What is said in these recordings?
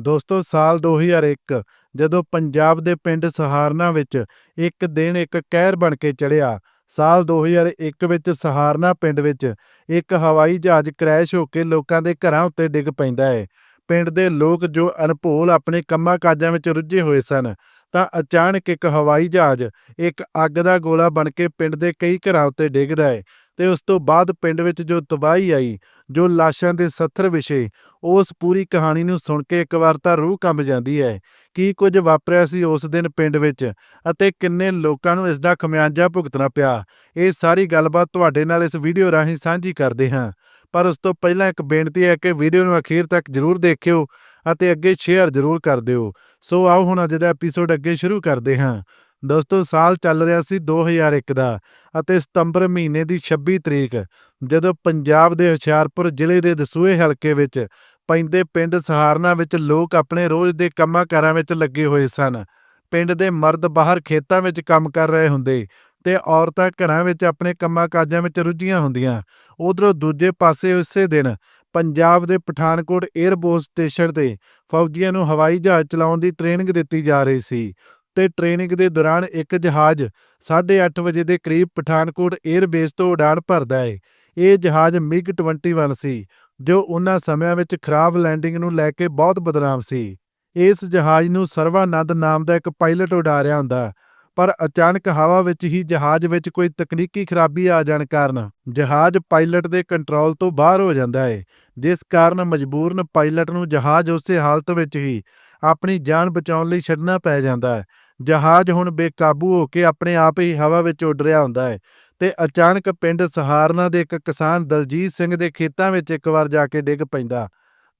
ਦੋਸਤੋ, ਸਾਲ 2001 ਜਦੋਂ ਪੰਜਾਬ ਦੇ ਪਿੰਡ ਸਹਾਰਨਾ ਵਿੱਚ ਇੱਕ ਦਿਨ ਇੱਕ ਕਹਿਰ ਬਣ ਕੇ ਚੜਿਆ ਸਾਲ 2001 ਵਿੱਚ ਸਹਾਰਨਾ ਪਿੰਡ ਵਿੱਚ ਇੱਕ ਹਵਾਈ ਜਹਾਜ਼ ਕ੍ਰੈਸ਼ ਹੋ ਕੇ ਲੋਕਾਂ ਦੇ ਘਰਾਂ ਉੱਤੇ ਡਿੱਗ ਪੈਂਦਾ ਹੈ ਪਿੰਡ ਦੇ ਲੋਕ ਜੋ ਅਣਭੋਲ ਆਪਣੇ ਕੰਮਾਂ ਕਾਜਾਂ ਵਿੱਚ ਰੁੱਝੇ ਹੋਏ ਸਨ, ਤਾਂ ਅਚਾਨਕ ਇੱਕ ਹਵਾਈ ਜਹਾਜ਼ ਇੱਕ ਅੱਗ ਦਾ ਗੋਲਾ ਬਣ ਕੇ ਪਿੰਡ ਦੇ ਕਈ ਘਰਾਂ ਉੱਤੇ ਡਿੱਗਦਾ ਹੈ ਤੇ ਉਸ ਤੋਂ ਬਾਅਦ ਪਿੰਡ ਵਿੱਚ ਜੋ ਤਬਾਹੀ ਆਈ, ਜੋ ਲਾਸ਼ਾਂ ਦੇ ਸੱਥਰ ਵਿਛੇ, ਉਸ ਪੂਰੀ ਕਹਾਣੀ ਨੂੰ ਸੁਣ ਕੇ ਇੱਕ ਵਾਰ ਤਾਂ ਰੂਹ ਕੰਬ ਜਾਂਦੀ ਹੈ। ਕੀ ਕੁਝ ਵਾਪਰਿਆ ਸੀ ਉਸ ਦਿਨ ਪਿੰਡ ਵਿੱਚ? ਅਤੇ ਕਿੰਨੇ ਲੋਕਾਂ ਨੂੰ ਇਸ ਦਾ ਖਮਿਆਜਾ ਭੁਗਤਣਾ ਪਿਆ? ਇਹ ਸਾਰੀ ਗੱਲਬਾਤ ਤੁਹਾਡੇ ਨਾਲ ਇਸ ਵੀਡੀਓ ਰਾਹੀਂ ਸਾਂਝੀ ਕਰਦੇ ਹਾਂ। ਪਰ ਉਸ ਤੋਂ ਪਹਿਲਾਂ ਇੱਕ ਬੇਨਤੀ ਹੈ ਕਿ ਵੀਡੀਓ ਨੂੰ ਅਖੀਰ ਤੱਕ ਜ਼ਰੂਰ ਦੇਖਿਓ ਅਤੇ ਅੱਗੇ ਸ਼ੇਅਰ ਜ਼ਰੂਰ ਕਰ ਦਿਓ। ਸੋ ਆਓ ਹੁਣ ਅੱਜ ਦਾ ਐਪੀਸੋਡ ਅੱਗੇ ਸ਼ੁਰੂ ਕਰਦੇ ਹਾਂ। ਦੋਸਤੋ, ਸਾਲ ਚੱਲ ਰਿਹਾ ਸੀ 2001 ਦਾ ਅਤੇ ਸਤੰਬਰ ਮਹੀਨੇ ਦੀ 26 ਤਰੀਕ, ਜਦੋਂ ਪੰਜਾਬ ਦੇ ਹੁਸ਼ਿਆਰਪੁਰ ਜ਼ਿਲ੍ਹੇ ਦੇ ਦਸੂਹੇ ਹਲਕੇ ਵਿੱਚ ਪੈਂਦੇ ਪਿੰਡ ਸਹਾਰਨਾ ਵਿੱਚ ਲੋਕ ਆਪਣੇ ਰੋਜ਼ ਦੇ ਕੰਮਾਂ ਕਾਰਾਂ ਵਿੱਚ ਲੱਗੇ ਹੋਏ ਸਨ। ਪਿੰਡ ਦੇ ਮਰਦ ਬਾਹਰ ਖੇਤਾਂ ਵਿੱਚ ਕੰਮ ਕਰ ਰਹੇ ਹੁੰਦੇ ਤੇ ਔਰਤਾਂ ਘਰਾਂ ਵਿੱਚ ਆਪਣੇ ਕੰਮਾਂ ਕਾਜਾਂ ਵਿੱਚ ਰੁੱਝੀਆਂ ਹੁੰਦੀਆਂ। ਉਧਰੋਂ ਦੂਜੇ ਪਾਸੇ ਉਸੇ ਦਿਨ ਪੰਜਾਬ ਦੇ ਪਠਾਨਕੋਟ 에ਅਰਬੋਸ ਸਟੇਸ਼ਨ ਤੇ ਫੌਜੀਆਂ ਨੂੰ ਹਵਾਈ ਜਹਾਜ਼ ਚਲਾਉਣ ਦੀ ਟ੍ਰੇਨਿੰਗ ਦਿੱਤੀ ਜਾ ਰਹੀ ਸੀ। ਤੇ ਟ੍ਰੇਨਿੰਗ ਦੇ ਦੌਰਾਨ ਇੱਕ ਜਹਾਜ਼ 8:30 ਵਜੇ ਦੇ ਕਰੀਬ ਪਠਾਨਕੋਟ 에ਅਰ ਬੇਸ ਤੋਂ ਉਡਾਨ ਭਰਦਾ ਹੈ ਇਹ ਜਹਾਜ਼ ਮਿਗ 21 ਸੀ, ਜੋ ਉਹਨਾਂ ਸਮਿਆਂ ਵਿੱਚ ਖਰਾਬ ਲੈਂਡਿੰਗ ਨੂੰ ਲੈ ਕੇ ਬਹੁਤ ਬਦਨਾਮ ਸੀ। ਇਸ ਜਹਾਜ਼ ਨੂੰ ਸਰਵਾਨੰਦ ਨਾਮ ਦਾ ਇੱਕ ਪਾਇਲਟ ਉਡਾ ਰਿਹਾ ਹੁੰਦਾ ਪਰ ਅਚਾਨਕ ਹਵਾ ਵਿੱਚ ਹੀ ਜਹਾਜ਼ ਵਿੱਚ ਕੋਈ ਤਕਨੀਕੀ ਖਰਾਬੀ ਆ ਜਾਣ ਕਾਰਨ, ਜਹਾਜ਼ ਪਾਇਲਟ ਦੇ ਕੰਟਰੋਲ ਤੋਂ ਬਾਹਰ ਹੋ ਜਾਂਦਾ ਹੈ ਜਿਸ ਕਾਰਨ ਮਜਬੂਰਨ ਪਾਇਲਟ ਨੂੰ ਜਹਾਜ਼ ਉਸੇ ਹਾਲਤ ਵਿੱਚ ਹੀ ਆਪਣੀ ਜਾਨ ਬਚਾਉਣ ਲਈ ਛੱਡਣਾ ਪੈ ਜਾਂਦਾ ਹੈ ਜਹਾਜ਼ ਹੁਣ ਬੇਕਾਬੂ ਹੋ ਕੇ ਆਪਣੇ ਆਪ ਹੀ ਹਵਾ ਵਿੱਚ ਉੱਡ ਰਿਹਾ ਹੁੰਦਾ ਹੈ ਤੇ ਅਚਾਨਕ ਪਿੰਡ ਸਹਾਰਨਾ ਦੇ ਇੱਕ ਕਿਸਾਨ ਦਲਜੀਤ ਸਿੰਘ ਦੇ ਖੇਤਾਂ ਵਿੱਚ ਇੱਕ ਵਾਰ ਜਾ ਕੇ ਡਿੱਗ ਪੈਂਦਾ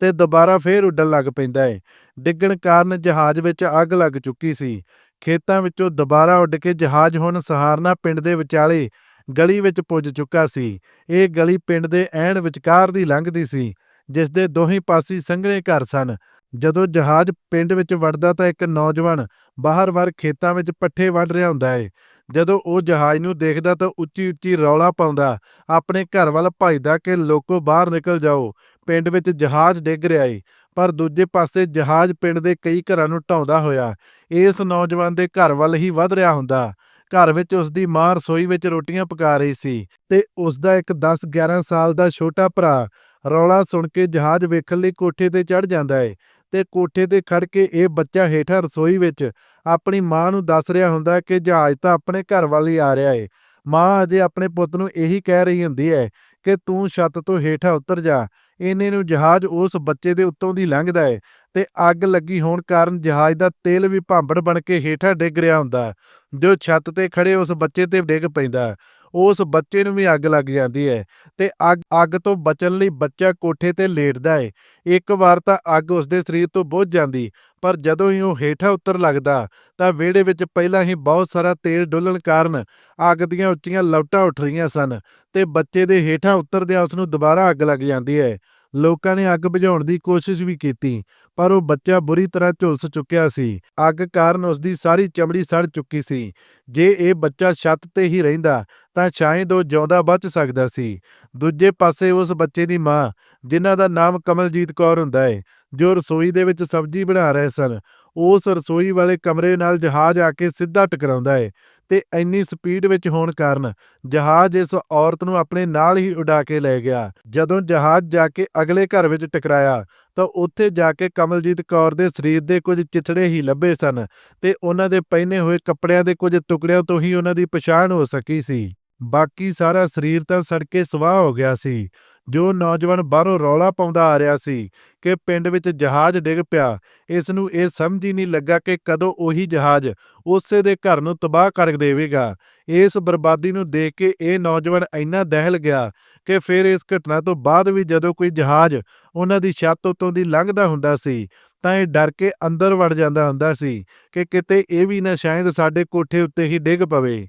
ਤੇ ਦੁਬਾਰਾ ਫੇਰ ਉੱਡਣ ਲੱਗ ਪੈਂਦਾ ਹੈ ਡਿੱਗਣ ਕਾਰਨ ਜਹਾਜ਼ ਵਿੱਚ ਅੱਗ ਲੱਗ ਚੁੱਕੀ ਸੀ ਖੇਤਾਂ ਵਿੱਚੋਂ ਦੁਬਾਰਾ ਉੱਡ ਕੇ ਜਹਾਜ਼ ਹੁਣ ਸਹਾਰਨਾ ਪਿੰਡ ਦੇ ਵਿਚਾਲੇ ਗਲੀ ਵਿੱਚ ਪੁੱਜ ਚੁੱਕਾ ਸੀ। ਇਹ ਗਲੀ ਪਿੰਡ ਦੇ ਐਨ ਵਿਚਕਾਰ ਦੀ ਲੰਘਦੀ ਸੀ ਜਿਸ ਦੇ ਦੋਹੀਂ ਪਾਸੇ ਸੰਘਣੇ ਘਰ ਸਨ। ਜਦੋਂ ਜਹਾਜ਼ ਪਿੰਡ ਵਿੱਚ ਵੜਦਾ ਤਾਂ ਇੱਕ ਨੌਜਵਾਨ ਬਾਹਰ-ਬਾਹਰ ਖੇਤਾਂ ਵਿੱਚ ਪੱਠੇ ਵੱਢ ਰਿਹਾ ਹੁੰਦਾ ਏ। ਜਦੋਂ ਉਹ ਜਹਾਜ਼ ਨੂੰ ਦੇਖਦਾ ਤਾਂ ਉੱਚੀ-ਉੱਚੀ ਰੌਲਾ ਪਾਉਂਦਾ, ਆਪਣੇ ਘਰ ਵੱਲ ਭੱਜਦਾ ਕਿ ਲੋਕੋ ਬਾਹਰ ਨਿਕਲ ਜਾਓ, ਪਿੰਡ ਵਿੱਚ ਜਹਾਜ਼ ਡਿੱਗ ਰਿਹਾ ਏ। ਪਰ ਦੂਜੇ ਪਾਸੇ ਜਹਾਜ਼ ਪਿੰਡ ਦੇ ਕਈ ਘਰਾਂ ਨੂੰ ਢਾਉਂਦਾ ਹੋਇਆ, ਇਸ ਨੌਜਵਾਨ ਦੇ ਘਰ ਵੱਲ ਹੀ ਵੱਧ ਰਿਹਾ ਹੁੰਦਾ। ਘਰ ਵਿੱਚ ਉਸ ਦੀ ਮਾਂ ਰਸੋਈ ਵਿੱਚ ਰੋਟੀਆਂ ਪਕਾ ਰਹੀ ਸੀ ਤੇ ਉਸ ਦਾ ਇੱਕ 10-11 ਸਾਲ ਦਾ ਛੋਟਾ ਭਰਾ ਰੌਲਾ ਸੁਣ ਕੇ ਜਹਾਜ਼ ਵੇਖਣ ਲਈ ਕੋਠੇ ਤੇ ਚੜ ਜਾਂਦਾ ਹੈ ਤੇ ਕੋਠੇ ਤੇ ਖੜ ਕੇ ਇਹ ਬੱਚਾ ਹੇਠਾਂ ਰਸੋਈ ਵਿੱਚ ਆਪਣੀ ਮਾਂ ਨੂੰ ਦੱਸ ਰਿਹਾ ਹੁੰਦਾ ਕਿ ਜਹਾਜ਼ ਤਾਂ ਆਪਣੇ ਘਰ ਵੱਲ ਹੀ ਆ ਰਿਹਾ ਹੈ ਮਾਂ ਅਜੇ ਆਪਣੇ ਪੁੱਤ ਨੂੰ ਇਹੀ ਕਹਿ ਰਹੀ ਹੁੰਦੀ ਹੈ ਕਿ ਤੂੰ ਛੱਤ ਤੋਂ ਹੇਠਾਂ ਉਤਰ ਜਾ। ਇਹਨੇ ਨੂੰ ਜਹਾਜ਼ ਉਸ ਬੱਚੇ ਦੇ ਉੱਤੋਂ ਦੀ ਲੰਘਦਾ ਏ। ਤੇ ਅੱਗ ਲੱਗੀ ਹੋਣ ਕਾਰਨ ਜਹਾਜ਼ ਦਾ ਤੇਲ ਵੀ ਭਾਂਬੜ ਬਣ ਕੇ ਹੇਠਾਂ ਡਿੱਗ ਰਿਹਾ ਹੁੰਦਾ ਜੋ ਛੱਤ ਤੇ ਖੜੇ ਉਸ ਬੱਚੇ ਤੇ ਡਿੱਗ ਪੈਂਦਾ ਉਸ ਬੱਚੇ ਨੂੰ ਵੀ ਅੱਗ ਲੱਗ ਜਾਂਦੀ ਹੈ ਤੇ ਅੱਗ ਅੱਗ ਤੋਂ ਬਚਣ ਲਈ ਬੱਚਾ ਕੋਠੇ ਤੇ ਲੇਟਦਾ ਹੈ। ਇੱਕ ਵਾਰ ਤਾਂ ਅੱਗ ਉਸ ਦੇ ਸਰੀਰ ਤੋਂ ਬੁਝ ਜਾਂਦੀ, ਪਰ ਜਦੋਂ ਹੀ ਉਹ ਹੇਠਾਂ ਉੱਤਰ ਲੱਗਦਾ, ਤਾਂ ਵਿਹੜੇ ਵਿੱਚ ਪਹਿਲਾਂ ਹੀ ਬਹੁਤ ਸਾਰਾ ਤੇਲ ਡੁੱਲਣ ਕਾਰਨ ਅੱਗ ਦੀਆਂ ਉੱਚੀਆਂ ਲਪਟਾਂ ਉੱਠ ਰਹੀਆਂ ਸਨ ਤੇ ਬੱਚੇ ਦੇ ਹੇਠਾਂ ਉਤਰਦਿਆਂ ਉਸ ਨੂੰ ਦੁਬਾਰਾ ਅੱਗ ਲੱਗ ਜਾਂਦੀ ਹੈ। ਲੋਕਾਂ ਨੇ ਅੱਗ ਬੁਝਾਉਣ ਦੀ ਕੋਸ਼ਿਸ਼ ਵੀ ਕੀਤੀ, ਪਰ ਉਹ ਬੱਚਾ ਬੁਰੀ ਤਰ੍ਹਾਂ ਝੁਲਸ ਚੁੱਕਿਆ ਸੀ। ਅੱਗ ਕਾਰਨ ਉਸ ਦੀ ਸਾਰੀ ਚਮੜੀ ਸੜ ਚੁੱਕੀ ਸੀ। ਜੇ ਇਹ ਬੱਚਾ ਛੱਤ ਤੇ ਹੀ ਰਹਿੰਦਾ, ਤਾਂ ਸ਼ਾਇਦ ਉਹ ਜਿਉਂਦਾ ਬਚ ਸਕਦਾ ਸੀ। ਦੂਜੇ ਪਾਸੇ ਉਸ ਬੱਚੇ ਦੀ ਮਾਂ, ਜਿਨ੍ਹਾਂ ਦਾ ਨਾਮ ਕਮਲਜੀਤ ਕੌਰ ਹੁੰਦਾ ਹੈ ਜੋ ਰਸੋਈ ਦੇ ਵਿੱਚ ਸਬਜ਼ੀ ਬਣਾ ਰਹੇ ਸਨ। ਉਸ ਰਸੋਈ ਵਾਲੇ ਕਮਰੇ ਨਾਲ ਜਹਾਜ਼ ਆ ਕੇ ਸਿੱਧਾ ਟਕਰਾਉਂਦਾ ਹੈ ਤੇ ਇੰਨੀ ਸਪੀਡ ਵਿੱਚ ਹੋਣ ਕਾਰਨ ਜਹਾਜ਼ ਇਸ ਔਰਤ ਨੂੰ ਆਪਣੇ ਨਾਲ ਹੀ ਉਡਾ ਕੇ ਲੈ ਗਿਆ। ਜਦੋਂ ਜਹਾਜ਼ ਜਾ ਕੇ ਅਗਲੇ ਘਰ ਵਿੱਚ ਟਕਰਾਇਆ, ਤਾਂ ਉੱਥੇ ਜਾ ਕੇ ਕਮਲਜੀਤ ਕੌਰ ਦੇ ਸਰੀਰ ਦੇ ਕੁਝ ਚਿਥੜੇ ਹੀ ਲੱਭੇ ਸਨ ਤੇ ਉਹਨਾਂ ਦੇ ਪਹਿਨੇ ਹੋਏ ਕੱਪੜਿਆਂ ਦੇ ਕੁਝ ਟੁਕੜਿਆਂ ਤੋਂ ਹੀ ਉਹਨਾਂ ਦੀ ਪਛਾਣ ਹੋ ਸਕੀ ਸੀ। ਬਾਕੀ ਸਾਰਾ ਸਰੀਰ ਤਾਂ ਸੜ ਕੇ ਸਵਾਹ ਹੋ ਗਿਆ ਸੀ, ਜੋ ਨੌਜਵਾਨ ਬਾਹਰੋਂ ਰੌਲਾ ਪਾਉਂਦਾ ਆ ਰਿਹਾ ਸੀ ਕਿ ਪਿੰਡ ਵਿੱਚ ਜਹਾਜ਼ ਡਿੱਗ ਪਿਆ। ਇਸ ਨੂੰ ਇਹ ਸਮਝ ਹੀ ਨਹੀਂ ਲੱਗਾ ਕਿ ਕਦੋਂ ਉਹੀ ਜਹਾਜ਼ ਉਸੇ ਦੇ ਘਰ ਨੂੰ ਤਬਾਹ ਕਰ ਦੇਵੇਗਾ। ਇਸ ਬਰਬਾਦੀ ਨੂੰ ਦੇਖ ਕੇ ਇਹ ਨੌਜਵਾਨ ਇੰਨਾ ਦਹਿਲ ਗਿਆ ਕਿ ਫਿਰ ਇਸ ਘਟਨਾ ਤੋਂ ਬਾਅਦ ਵੀ ਜਦੋਂ ਕੋਈ ਜਹਾਜ਼ ਉਹਨਾਂ ਦੀ ਛੱਤ ਉੱਤੋਂ ਦੀ ਲੰਘਦਾ ਹੁੰਦਾ ਸੀ, ਤਾਂ ਇਹ ਡਰ ਕੇ ਅੰਦਰ ਵੜ ਜਾਂਦਾ ਹੁੰਦਾ ਸੀ ਕਿ ਕਿਤੇ ਇਹ ਵੀ ਨਾ ਸ਼ਾਇਦ ਸਾਡੇ ਕੋਠੇ ਉੱਤੇ ਹੀ ਡਿੱਗ ਪਵੇ।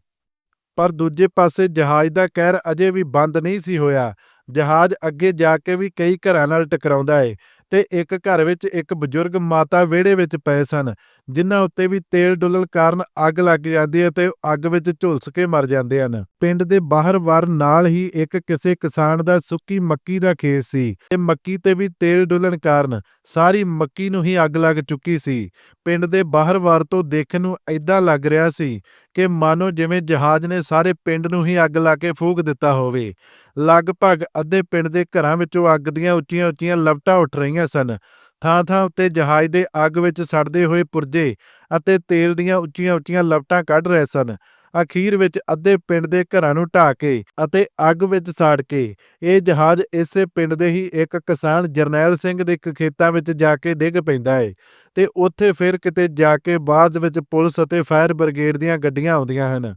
ਪਰ ਦੂਜੇ ਪਾਸੇ ਜਹਾਜ਼ ਦਾ ਕਹਿਰ ਅਜੇ ਵੀ ਬੰਦ ਨਹੀਂ ਸੀ ਹੋਇਆ। ਜਹਾਜ਼ ਅੱਗੇ ਜਾ ਕੇ ਵੀ ਕਈ ਘਰਾਂ ਨਾਲ ਟਕਰਾਉਂਦਾ ਏ। ਤੇ ਇੱਕ ਘਰ ਵਿੱਚ ਇੱਕ ਬਜ਼ੁਰਗ ਮਾਤਾ ਵਿਹੜੇ ਵਿੱਚ ਪਏ ਸਨ, ਜਿਨ੍ਹਾਂ ਉੱਤੇ ਵੀ ਤੇਲ ਡੁੱਲਣ ਕਾਰਨ ਅੱਗ ਲੱਗ ਜਾਂਦੀ ਹੈ ਤੇ ਅੱਗ ਵਿੱਚ ਝੁਲਸ ਕੇ ਮਰ ਜਾਂਦੇ ਹਨ। ਪਿੰਡ ਦੇ ਬਾਹਰ ਵਾਰ ਨਾਲ ਹੀ ਇੱਕ ਕਿਸੇ ਕਿਸਾਨ ਦਾ ਸੁੱਕੀ ਮੱਕੀ ਦਾ ਖੇਤ ਸੀ ਤੇ ਮੱਕੀ ਤੇ ਵੀ ਤੇਲ ਡੁੱਲਣ ਕਾਰਨ ਸਾਰੀ ਮੱਕੀ ਨੂੰ ਹੀ ਅੱਗ ਲੱਗ ਚੁੱਕੀ ਸੀ। ਪਿੰਡ ਦੇ ਬਾਹਰ ਵਾਰ ਤੋਂ ਦੇਖਣ ਨੂੰ ਐਦਾਂ ਲੱਗ ਰਿਹਾ ਸੀ ਕਿ ਮਾਨੋ ਜਿਵੇਂ ਜਹਾਜ਼ ਨੇ ਸਾਰੇ ਪਿੰਡ ਨੂੰ ਹੀ ਅੱਗ ਲਾ ਕੇ ਫੂਕ ਦਿੱਤਾ ਹੋਵੇ। ਲਗਭਗ ਅੱਧੇ ਪਿੰਡ ਦੇ ਘਰਾਂ ਵਿੱਚੋਂ ਅੱਗ ਦੀਆਂ ਉੱਚੀਆਂ ਉੱਚੀਆਂ ਲਪਟਾਂ ਉੱਠ ਰਹੀਆਂ ਸਨ। ਥਾਂ ਥਾਂ ਉੱਤੇ ਜਹਾਜ਼ ਦੇ ਅੱਗ ਵਿੱਚ ਸੜਦੇ ਹੋਏ ਪੁਰਜੇ ਅਤੇ ਤੇਲ ਦੀਆਂ ਉੱਚੀਆਂ ਉੱਚੀਆਂ ਲਪਟਾਂ ਕੱਢ ਰਹੇ ਸਨ। ਅਖੀਰ ਵਿੱਚ ਅੱਧੇ ਪਿੰਡ ਦੇ ਘਰਾਂ ਨੂੰ ਢਾਹ ਕੇ ਅਤੇ ਅੱਗ ਵਿੱਚ ਸਾੜ ਕੇ ਇਹ ਜਹਾਜ਼ ਇਸੇ ਪਿੰਡ ਦੇ ਹੀ ਇੱਕ ਕਿਸਾਨ ਜਰਨੈਲ ਸਿੰਘ ਦੇ ਖੇਤਾਂ ਵਿੱਚ ਜਾ ਕੇ ਡਿੱਗ ਪੈਂਦਾ ਹੈ ਤੇ ਉੱਥੇ ਫਿਰ ਕਿਤੇ ਜਾ ਕੇ ਬਾਅਦ ਵਿੱਚ ਪੁਲਿਸ ਅਤੇ ਫਾਇਰ ਬ੍ਰਿਗੇਡ ਦੀਆਂ ਗੱਡੀਆਂ ਆਉਂਦੀਆਂ ਹਨ।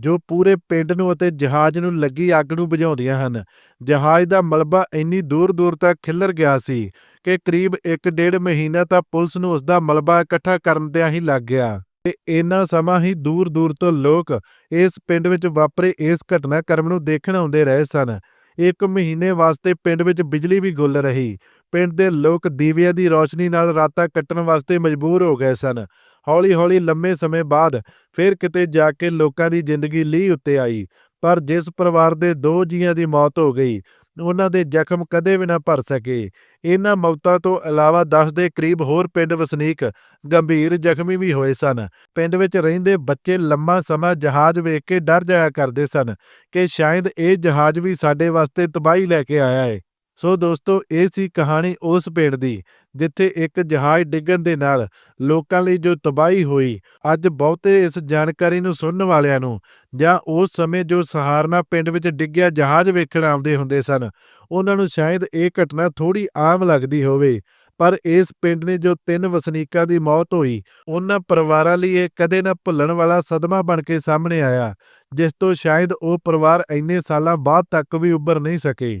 ਜੋ ਪੂਰੇ ਪਿੰਡ ਨੂੰ ਅਤੇ ਜਹਾਜ਼ ਨੂੰ ਲੱਗੀ ਅੱਗ ਨੂੰ ਬੁਝਾਉਂਦੀਆਂ ਹਨ। ਜਹਾਜ਼ ਦਾ ਮਲਬਾ ਇੰਨੀ ਦੂਰ ਦੂਰ ਤੱਕ ਖਿੱਲਰ ਗਿਆ ਸੀ ਕਿ ਕਰੀਬ 1.5 ਮਹੀਨਾ ਤਾਂ ਪੁਲਿਸ ਨੂੰ ਉਸ ਦਾ ਮਲਬਾ ਇਕੱਠਾ ਕਰਨ ਤੇ ਹੀ ਲੱਗ ਗਿਆ। ਤੇ ਇੰਨਾ ਸਮਾਂ ਹੀ ਦੂਰ ਦੂਰ ਤੋਂ ਲੋਕ ਇਸ ਪਿੰਡ ਵਿੱਚ ਵਾਪਰੇ ਇਸ ਘਟਨਾਕ੍ਰਮ ਨੂੰ ਦੇਖਣ ਆਉਂਦੇ ਰਹੇ ਸਨ। ਇੱਕ ਮਹੀਨੇ ਵਾਸਤੇ ਪਿੰਡ ਵਿੱਚ ਬਿਜਲੀ ਵੀ ਗੁੱਲ ਰਹੀ। ਪਿੰਡ ਦੇ ਲੋਕ ਦੀਵਿਆਂ ਦੀ ਰੋਸ਼ਨੀ ਨਾਲ ਰਾਤਾਂ ਕੱਟਣ ਵਾਸਤੇ ਮਜਬੂਰ ਹੋ ਗਏ ਸਨ। ਹੌਲੀ-ਹੌਲੀ ਲੰਮੇ ਸਮੇਂ ਬਾਅਦ ਫਿਰ ਕਿਤੇ ਜਾ ਕੇ ਲੋਕਾਂ ਦੀ ਜ਼ਿੰਦਗੀ ਲੀਹ ਉੱਤੇ ਆਈ। ਪਰ ਜਿਸ ਪਰਿਵਾਰ ਦੇ ਦੋ ਜੀਆਂ ਦੀ ਮੌਤ ਹੋ ਗਈ ਉਹਨਾਂ ਦੇ ਜ਼ਖਮ ਕਦੇ ਵੀ ਨਾ ਭਰ ਸਕੇ। ਇਹਨਾਂ ਮੌਤਾਂ ਤੋਂ ਇਲਾਵਾ 10 ਦੇ ਕਰੀਬ ਹੋਰ ਪਿੰਡ ਵਸਨੀਕ ਗੰਭੀਰ ਜ਼ਖਮੀ ਵੀ ਹੋਏ ਸਨ। ਪਿੰਡ ਵਿੱਚ ਰਹਿੰਦੇ ਬੱਚੇ ਲੰਮਾ ਸਮਾਂ ਜਹਾਜ਼ ਵੇਖ ਕੇ ਡਰ ਜਾਇਆ ਕਰਦੇ ਸਨ ਕਿ ਸ਼ਾਇਦ ਇਹ ਜਹਾਜ਼ ਵੀ ਸਾਡੇ ਵਾਸਤੇ ਤਬਾਹੀ ਲੈ ਕੇ ਆਇਆ ਹੈ ਸੋ ਦੋਸਤੋ, ਇਹ ਸੀ ਕਹਾਣੀ ਉਸ ਪਿੰਡ ਦੀ, ਜਿੱਥੇ ਇੱਕ ਜਹਾਜ਼ ਡਿੱਗਣ ਦੇ ਨਾਲ ਲੋਕਾਂ ਲਈ ਜੋ ਤਬਾਹੀ ਹੋਈ, ਅੱਜ ਬਹੁਤੇ ਇਸ ਜਾਣਕਾਰੀ ਨੂੰ ਸੁਣਨ ਵਾਲਿਆਂ ਨੂੰ, ਜਾਂ ਉਸ ਸਮੇਂ ਜੋ ਸਹਾਰਨਾ ਪਿੰਡ ਵਿੱਚ ਡਿੱਗਿਆ ਜਹਾਜ਼ ਵੇਖਣ ਆਉਂਦੇ ਹੁੰਦੇ ਸਨ, ਉਹਨਾਂ ਨੂੰ ਸ਼ਾਇਦ ਇਹ ਘਟਨਾ ਥੋੜੀ ਆਮ ਲੱਗਦੀ ਹੋਵੇ। ਪਰ ਇਸ ਪਿੰਡ ਨੇ ਜੋ ਤਿੰਨ ਵਸਨੀਕਾਂ ਦੀ ਮੌਤ ਹੋਈ, ਉਹਨਾਂ ਪਰਿਵਾਰਾਂ ਲਈ ਇਹ ਕਦੇ ਨਾ ਭੁੱਲਣ ਵਾਲਾ ਸਦਮਾ ਬਣ ਕੇ ਸਾਹਮਣੇ ਆਇਆ, ਜਿਸ ਤੋਂ ਸ਼ਾਇਦ ਉਹ ਪਰਿਵਾਰ ਇੰਨੇ ਸਾਲਾਂ ਬਾਅਦ ਤੱਕ ਵੀ ਉੱਭਰ ਨਹੀਂ ਸਕੇ।